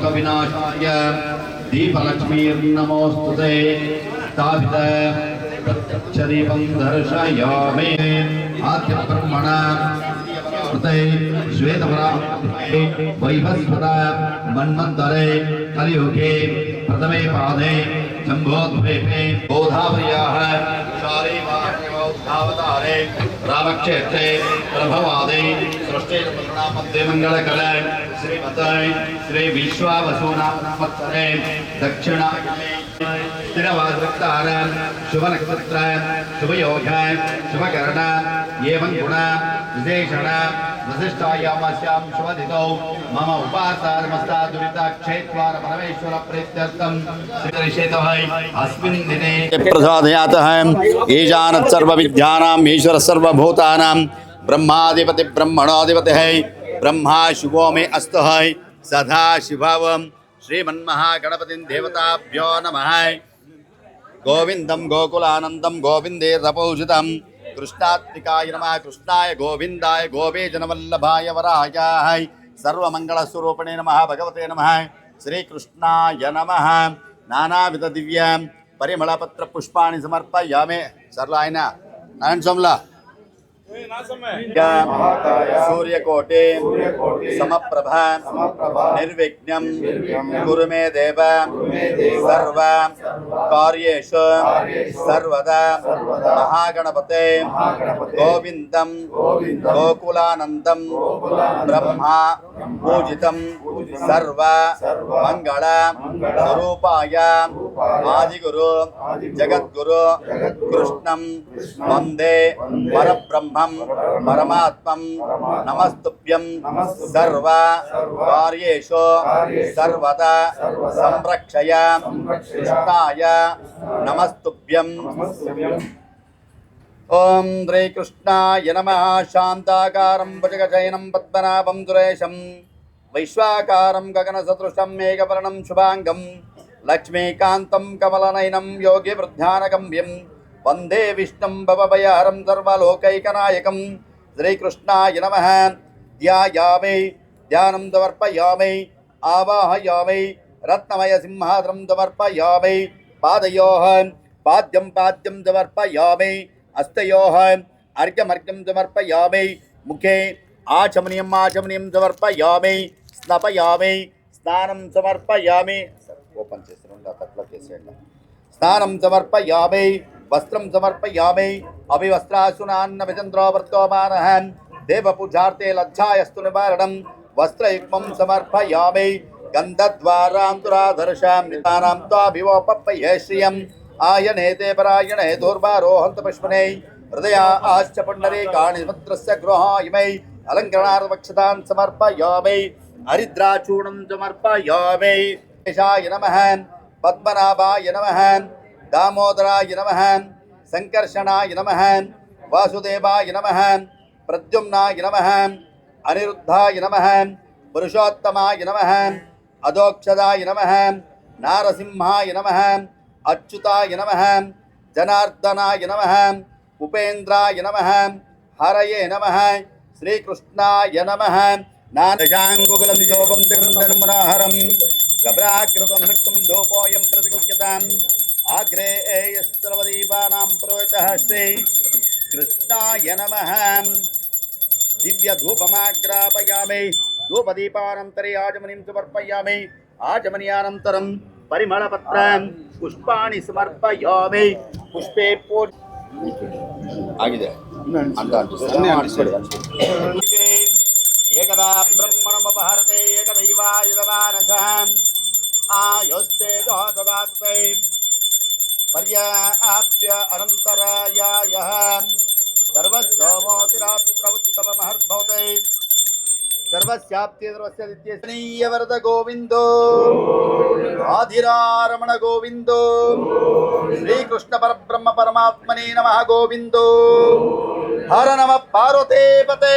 ലോകവിനാശായ ദീപലക്ഷ്മീർന്നമോസ്തുതേ സ്ഥാപിത പ്രത്യക്ഷദീപം ദർശയാമേ ആദ്യബ്രഹ്മണ कृते श्वेतपरा वैभस्पत मन्मन्तरे कलियुगे प्रथमे पादे शम्भोद्वेपे बोधावर्याः शारीवाः शारीवाग्निवोद्धावतारे रामक्षेत्रे प्रभवादे सृष्टे मध्ये मङ्गलकल श्रीमताय श्री विश्वावसूनामत्सरे दक्षिणायने स्थिरवासृक्तार शुभनक्षत्र शुभयोग शुभकर्ण एवं गुण विशेषण वसिष्ठायामस्यां शुभदितौ मम उपासारमस्ता परमेश्वर अस्मिन् दिने प्रसादयातः सर्वभूतानां ब्रह्मा शुभो मे अस्तु सदा शिवं श्रीमन्महागणपतिं देवताभ्यो नमः। गोविन्दं गोकुलानन्दं गोविन्दे కృష్ణాత్మికాయ నమ. కృష్ణాయ గోవిందాయ గోపీజనవల్లభాయ వరాయాయ సర్వమంగళస్వరూపిణే నమ భగవతే నమ. శ్రీకృష్ణాయ నమ. నానావిధ దివ్య. పరిమళపత్ర పుష్పాన్ని సమర్పయామే. సర్లా ఆయన నారాయణ స్వామిలా సూర్యకోటి సమప్రభ నిర్విఘ్నం గురు మే దేవ సర్వ కార్యేషు సర్వదా మహాగణపతే గోవిందం గోకులానందం బ్రహ్మా పూజితం సర్వ మంగళ స్వరూపాయ ఆదిగురు జగద్గురు కృష్ణం వందే పరబ్రహ్మం పరమాత్మం నమస్తుభ్యం సర్వ కార్యేషు సర్వదా సంరక్షయ కృష్ణాయ నమస్తుభ్యం. ఓం శ్రీకృష్ణాయ నమ శాంతాకారం భుజగశయనం పద్మనాభం సురేశం వైశ్వాకారం గగనసదృశం మేఘవర్ణం శుభాంగం. లక్ష్మీకాంతం కమలనయనం యోగి వృద్ధానగమ్యం వందే విష్ణుం భవభయారం సర్వలోకైకనాయకం. శ్రీకృష్ణాయ నమ. ధ్యాయామే ధ్యానం సమర్పయామే ఆవాహయామే రత్నమయ సింహాద్రం సమర్పయామే పాదయోహ పాద్యం పాద్యం సమర్పయామే హస్తయోహ అర్ఘ్యమర్ఘ్యం సమర్పయామే ముఖే ఆచమనీయం ఆచమనీయం సమర్పయామే స్నపయామే స్నానం సమర్పయామే. ఓపెన్ చేసి తట్లో చేసేయండి. స్నానం సమర్పయామి వస్త్రం సమర్పయామి అభివస్త్రాసునాన్న విచంద్రోవర్తోమాన దేవపూజార్తే లజ్జాయస్తు నివారణం వస్త్రయుగ్మం సమర్పయామి గంధద్వారాంతురాధర్షాం నితానాం త్వాభివోపప్పయే శ్రియం ఆయనేతే పరాయణే దూర్వారోహంత పుష్పనే హృదయా ఆశ్చ పుండరీకాణి సముద్రస్య గృహాయమై అలంకరణార్థవక్షతాన్ సమర్పయామి హరిద్రాచూర్ణం సమర్పయామి வெங்கடேஷாய நமஹன் பத்மநாபாய நமஹன் தாமோதராய நமஹன் சங்கர்ஷனாய நமஹன் வாசுதேவாய நமஹன் பிரத்யும்னாய நமஹன் அனிருத்தாய நமஹன் புருஷோத்தமாய நமஹன் அதோக்ஷதாய நமஹன் நாரசிம்ஹாய நமஹன் அச்சுதாய நமஹன் ஜனார்தனாய நமஹன் உபேந்திராய நமஹன் ஹரயே நமஹன் ஸ்ரீகிருஷ்ணாய நமஹன் நான் யோகம் திருந்தன் గభ్రాకృతం నిక్తం దోపోయం ప్రతిగుప్యతాం ఆగ్రే యస్త్రవదీపానాం పురోహితః శ్రీ కృష్ణాయ నమః దివ్య ధూపమాగ్రాపయామి ధూపదీపానంతరే ఆచమనీం సమర్పయామి ఆచమనీయానంతరం ಪರಿಮಳಪತ್ರ ಪುಷ್ಪಾಣಿ ಸಮರ್ಪಯಾಮಿ ಪುಷ್ಪೇ ಪೂ ಆಗಿದೆ ಅಂತ ಏಕದಾ ಬ್ರಹ್ಮಣಮಪಹರತೆ ಏಕದೈವಾಯುಧಮಾನಸ आयुस्ते दोतदातते पर्याप्य अनन्तरायायः सर्वस्तोमोतिरात्रवत्तमहर्भवते सर्वस्याप्ति सर्वस्य गोविन्दो आधिरारमण गोविन्दो श्रीकृष्णपरब्रह्मपरमात्मने नमः गोविन्दो हर नमः पार्वते पते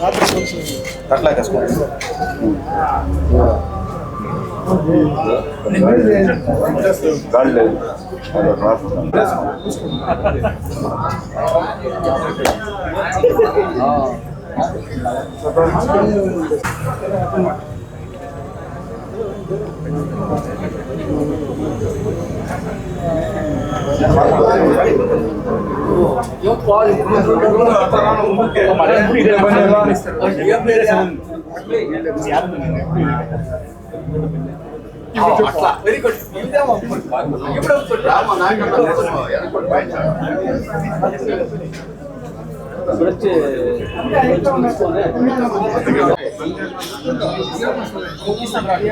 ಮಾಡು ತಟ್ಲ ತಟ್ಲ ಹೆಸ್ ಮಾಡು ಗಾಳಿ ರಾಮ ನಾಯಕನ ಹೆಸರು ಎರಡು ಕೊಟ್ಟು ಬಾಯ್ಚ.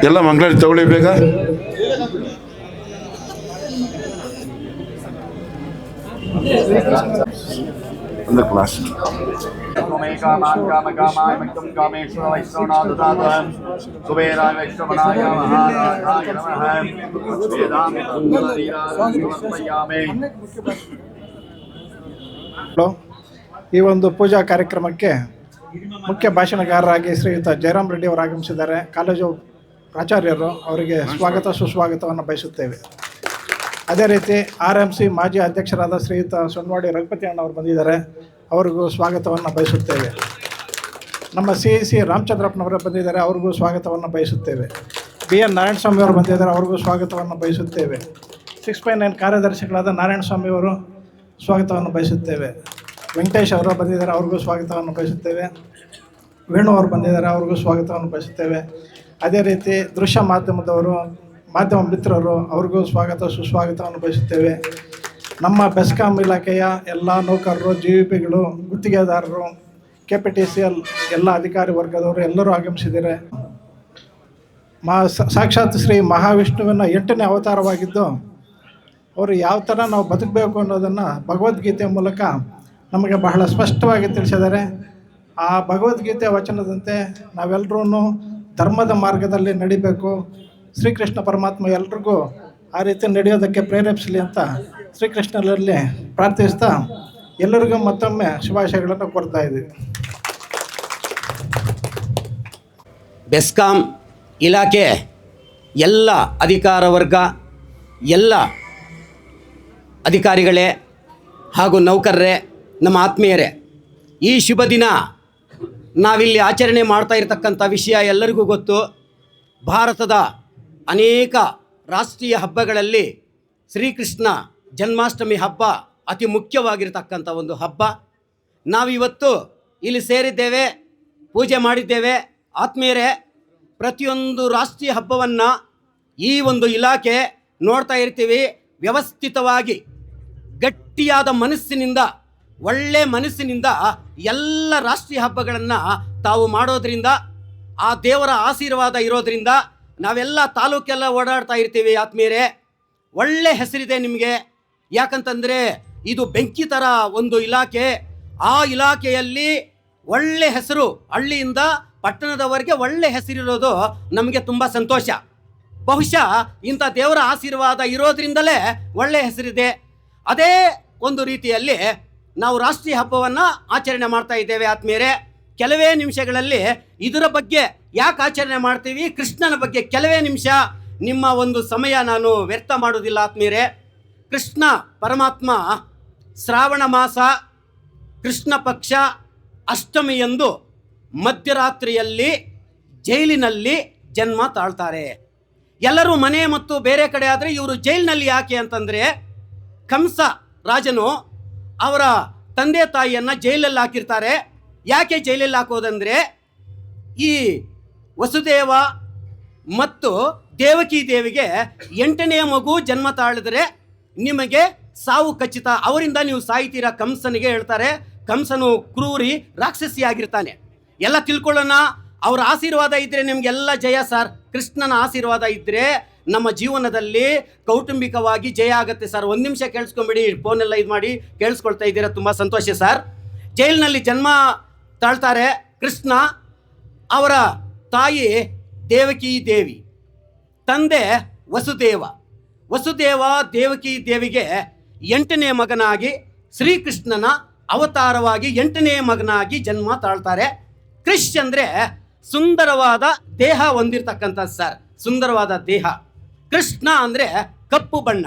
ಎಲ್ಲ ಮಂಗಳಾಡಿ ತಗೊಳ್ಳಿ ಬೇಗ ಒಂದು ಕ್ಲಾಸ್ त्वमेव कामान् कामकामाय मह्यं कामेश्वर वैष्णवनाथदातः कुबेराय वैष्णवनाय महाराजाय नमः वेदामि समर्पयामि ಹಲೋ ಈ ಒಂದು ಪೂಜಾ ಕಾರ್ಯಕ್ರಮಕ್ಕೆ ಮುಖ್ಯ ಭಾಷಣಕಾರರಾಗಿ ಶ್ರೀಯುತ ಜಯರಾಮ್ ರೆಡ್ಡಿ ಅವರು ಆಗಮಿಸಿದ್ದಾರೆ ಕಾಲೇಜು ಪ್ರಾಚಾರ್ಯರು ಅವರಿಗೆ ಸ್ವಾಗತ ಸುಸ್ವಾಗತವನ್ನು ಬಯಸುತ್ತೇವೆ ಅದೇ ರೀತಿ ಆರ್ ಎಂ ಸಿ ಮಾಜಿ ಅಧ್ಯಕ್ಷರಾದ ಶ್ರೀಯುತ ಸೊನ್ವಾಡಿ ರಘುಪತಿ ಅಣ್ಣ ಅವರು ಬಂದಿದ್ದಾರೆ. ಅವ್ರಿಗೂ ಸ್ವಾಗತವನ್ನು ಬಯಸುತ್ತೇವೆ. ನಮ್ಮ ಸಿ ಸಿ ರಾಮಚಂದ್ರಪ್ಪನವರು ಬಂದಿದ್ದಾರೆ, ಅವ್ರಿಗೂ ಸ್ವಾಗತವನ್ನು ಬಯಸುತ್ತೇವೆ. ಬಿ ಎನ್ ನಾರಾಯಣಸ್ವಾಮಿ ಅವರು ಬಂದಿದ್ದಾರೆ, ಅವ್ರಿಗೂ ಸ್ವಾಗತವನ್ನು ಬಯಸುತ್ತೇವೆ. ಸಿಕ್ಸ್ ಪಾಯಿಂಟ್ ನೈನ್ ಕಾರ್ಯದರ್ಶಿಗಳಾದ ನಾರಾಯಣಸ್ವಾಮಿ ಅವರು ಸ್ವಾಗತವನ್ನು ಬಯಸುತ್ತೇವೆ. ವೆಂಕಟೇಶ್ ಅವರು ಬಂದಿದ್ದಾರೆ, ಅವ್ರಿಗೂ ಸ್ವಾಗತವನ್ನು ಬಯಸುತ್ತೇವೆ. ವೇಣು ಅವರು ಬಂದಿದ್ದಾರೆ, ಅವ್ರಿಗೂ ಸ್ವಾಗತವನ್ನು ಬಯಸುತ್ತೇವೆ. ಅದೇ ರೀತಿ ದೃಶ್ಯ ಮಾಧ್ಯಮದವರು ಮಾಧ್ಯಮ ಮಿತ್ರರು, ಅವ್ರಿಗೂ ಸ್ವಾಗತ, ಸುಸ್ವಾಗತ ಅನುಭವಿಸುತ್ತೇವೆ. ನಮ್ಮ ಬೆಸ್ಕಾಂ ಇಲಾಖೆಯ ಎಲ್ಲ ನೌಕರರು ಜಿ ವಿ ಪಿಗಳು ಗುತ್ತಿಗೆದಾರರು K P T C L ಎಲ್ಲ ಅಧಿಕಾರಿ ವರ್ಗದವರು ಎಲ್ಲರೂ ಆಗಮಿಸಿದ್ದಾರೆ. ಮಾ ಸಾಕ್ಷಾತ್ ಶ್ರೀ ಮಹಾವಿಷ್ಣುವಿನ ಎಂಟನೇ ಅವತಾರವಾಗಿದ್ದು, ಅವರು ಯಾವ ಥರ ನಾವು ಬದುಕಬೇಕು ಅನ್ನೋದನ್ನು ಭಗವದ್ಗೀತೆ ಮೂಲಕ ನಮಗೆ ಬಹಳ ಸ್ಪಷ್ಟವಾಗಿ ತಿಳಿಸಿದ್ದಾರೆ. ಆ ಭಗವದ್ಗೀತೆ ವಚನದಂತೆ ನಾವೆಲ್ಲರೂ ಧರ್ಮದ ಮಾರ್ಗದಲ್ಲಿ ನಡಿಬೇಕು. ಶ್ರೀಕೃಷ್ಣ ಪರಮಾತ್ಮ ಎಲ್ರಿಗೂ ಆ ರೀತಿ ನಡೆಯೋದಕ್ಕೆ ಪ್ರೇರೇಪಿಸಲಿ ಅಂತ ಶ್ರೀಕೃಷ್ಣರಲ್ಲಿ ಪ್ರಾರ್ಥಿಸ್ತಾ ಎಲ್ಲರಿಗೂ ಮತ್ತೊಮ್ಮೆ ಶುಭಾಶಯಗಳನ್ನು ಕೊಡ್ತಾ ಇದ್ದೀವಿ ಬೆಸ್ಕಾಂ ಇಲಾಖೆ ಎಲ್ಲ ಅಧಿಕಾರ ವರ್ಗ, ಎಲ್ಲ ಅಧಿಕಾರಿಗಳೇ ಹಾಗೂ ನೌಕರರೇ, ನಮ್ಮ ಆತ್ಮೀಯರೇ, ಈ ಶುಭ ದಿನ ನಾವಿಲ್ಲಿ ಆಚರಣೆ ಮಾಡ್ತಾ ಇರತಕ್ಕಂಥ ವಿಷಯ ಎಲ್ಲರಿಗೂ ಗೊತ್ತು. ಭಾರತದ ಅನೇಕ ರಾಷ್ಟ್ರೀಯ ಹಬ್ಬಗಳಲ್ಲಿ ಶ್ರೀಕೃಷ್ಣ ಜನ್ಮಾಷ್ಟಮಿ ಹಬ್ಬ ಅತಿ ಮುಖ್ಯವಾಗಿರ್ತಕ್ಕಂಥ ಒಂದು ಹಬ್ಬ. ನಾವಿವತ್ತು ಇಲ್ಲಿ ಸೇರಿದ್ದೇವೆ, ಪೂಜೆ ಮಾಡಿದ್ದೇವೆ. ಆತ್ಮೀಯರೇ, ಪ್ರತಿಯೊಂದು ರಾಷ್ಟ್ರೀಯ ಹಬ್ಬವನ್ನು ಈ ಒಂದು ಇಲಾಖೆ ನೋಡ್ತಾ ಇರ್ತೀವಿ. ವ್ಯವಸ್ಥಿತವಾಗಿ, ಗಟ್ಟಿಯಾದ ಮನಸ್ಸಿನಿಂದ, ಒಳ್ಳೆ ಮನಸ್ಸಿನಿಂದ ಎಲ್ಲ ರಾಷ್ಟ್ರೀಯ ಹಬ್ಬಗಳನ್ನು ತಾವು ಮಾಡೋದರಿಂದ, ಆ ದೇವರ ಆಶೀರ್ವಾದ ಇರೋದ್ರಿಂದ ನಾವೆಲ್ಲ ತಾಲೂಕೆಲ್ಲ ಓಡಾಡ್ತಾ ಇರ್ತೀವಿ ಆತ್ಮೀಯರೇ. ಒಳ್ಳೆ ಹೆಸರಿದೆ ನಿಮಗೆ. ಯಾಕಂತಂದರೆ ಇದು ಬೆಂಕಿ ಥರ ಒಂದು ಇಲಾಖೆ. ಆ ಇಲಾಖೆಯಲ್ಲಿ ಒಳ್ಳೆ ಹೆಸರು ಹಳ್ಳಿಯಿಂದ ಪಟ್ಟಣದವರೆಗೆ ಒಳ್ಳೆ ಹೆಸರಿರೋದು ನಮಗೆ ತುಂಬ ಸಂತೋಷ. ಬಹುಶಃ ಇಂಥ ದೇವರ ಆಶೀರ್ವಾದ ಇರೋದ್ರಿಂದಲೇ ಒಳ್ಳೆ ಹೆಸರಿದೆ. ಅದೇ ಒಂದು ರೀತಿಯಲ್ಲಿ ನಾವು ರಾಷ್ಟ್ರೀಯ ಹಬ್ಬವನ್ನು ಆಚರಣೆ ಮಾಡ್ತಾ ಇದ್ದೇವೆ ಆತ್ಮೀಯರೇ. ಕೆಲವೇ ನಿಮಿಷಗಳಲ್ಲಿ ಇದರ ಬಗ್ಗೆ ಯಾಕೆ ಆಚರಣೆ ಮಾಡ್ತೀವಿ? ಕೃಷ್ಣನ ಬಗ್ಗೆ ಕೆಲವೇ ನಿಮಿಷ ನಿಮ್ಮ ಒಂದು ಸಮಯ ನಾನು ವ್ಯರ್ಥ ಮಾಡೋದಿಲ್ಲ ಆತ್ಮೀಯರೇ. ಕೃಷ್ಣ ಪರಮಾತ್ಮ ಶ್ರಾವಣ ಮಾಸ, ಕೃಷ್ಣ ಪಕ್ಷ ಅಷ್ಟಮಿಯಂದು ಮಧ್ಯರಾತ್ರಿಯಲ್ಲಿ ಜೈಲಿನಲ್ಲಿ ಜನ್ಮ ತಾಳ್ತಾರೆ. ಎಲ್ಲರೂ ಮನೆ ಮತ್ತು ಬೇರೆ ಕಡೆ ಆದರೆ ಇವರು ಜೈಲಿನಲ್ಲಿ ಯಾಕೆ ಅಂತಂದರೆ ಕಂಸ ರಾಜನು ಅವರ ತಂದೆ ತಾಯಿಯನ್ನು ಜೈಲಲ್ಲಿ ಹಾಕಿರ್ತಾರೆ. ಯಾಕೆ ಜೈಲಲ್ಲಿ ಹಾಕೋದಂದರೆ ಈ ವಸುದೇವ ಮತ್ತು ದೇವಕಿ ದೇವಿಗೆ ಎಂಟನೇ ಮಗು ಜನ್ಮ ತಾಳಿದ್ರೆ ನಿಮಗೆ ಸಾವು ಖಚಿತ. ಅವರಿಂದ ನೀವು ಸಾಯ್ತೀರಾ? ಕಂಸನಿಗೆ ಹೇಳ್ತಾರೆ, ಕಂಸನು ಕ್ರೂರಿ ರಾಕ್ಷಸಿಯಾಗಿರ್ತಾನೆ. ಎಲ್ಲ ತಿಳ್ಕೊಳ್ಳೋಣ. ಅವರ ಆಶೀರ್ವಾದ ಇದ್ದರೆ ನಿಮಗೆಲ್ಲ ಜಯ ಸರ್. ಕೃಷ್ಣನ ಆಶೀರ್ವಾದ ಇದ್ದರೆ ನಮ್ಮ ಜೀವನದಲ್ಲಿ ಕೌಟುಂಬಿಕವಾಗಿ ಜಯ ಆಗುತ್ತೆ ಸರ್. ಒಂದು ನಿಮಿಷ ಕೇಳಿಸ್ಕೊಂಬಿಡಿ, ಫೋನೆಲ್ಲ ಇದು ಮಾಡಿ ಕೇಳಿಸ್ಕೊಳ್ತಾ ಇದ್ದೀರಾ? ತುಂಬ ಸಂತೋಷ ಸರ್. ಜೈಲಿನಲ್ಲಿ ಜನ್ಮ ತಾಳ್ತಾರೆ ಕೃಷ್ಣ ಅವರ ತಾಯಿ ದೇವಕಿ ದೇವಿ, ತಂದೆ ವಸುದೇವ. ವಸುದೇವ ದೇವಕಿ ದೇವಿಗೆ ಎಂಟನೇ ಮಗನಾಗಿ ಶ್ರೀಕೃಷ್ಣನ ಅವತಾರವಾಗಿ ಎಂಟನೇ ಮಗನಾಗಿ ಜನ್ಮ ತಾಳ್ತಾರೆ. ಕೃಷ್ ಅಂದರೆ ಸುಂದರವಾದ ದೇಹ ಹೊಂದಿರತಕ್ಕಂಥ ಸರ್, ಸುಂದರವಾದ ದೇಹ. ಕೃಷ್ಣ ಅಂದರೆ ಕಪ್ಪು ಬಣ್ಣ.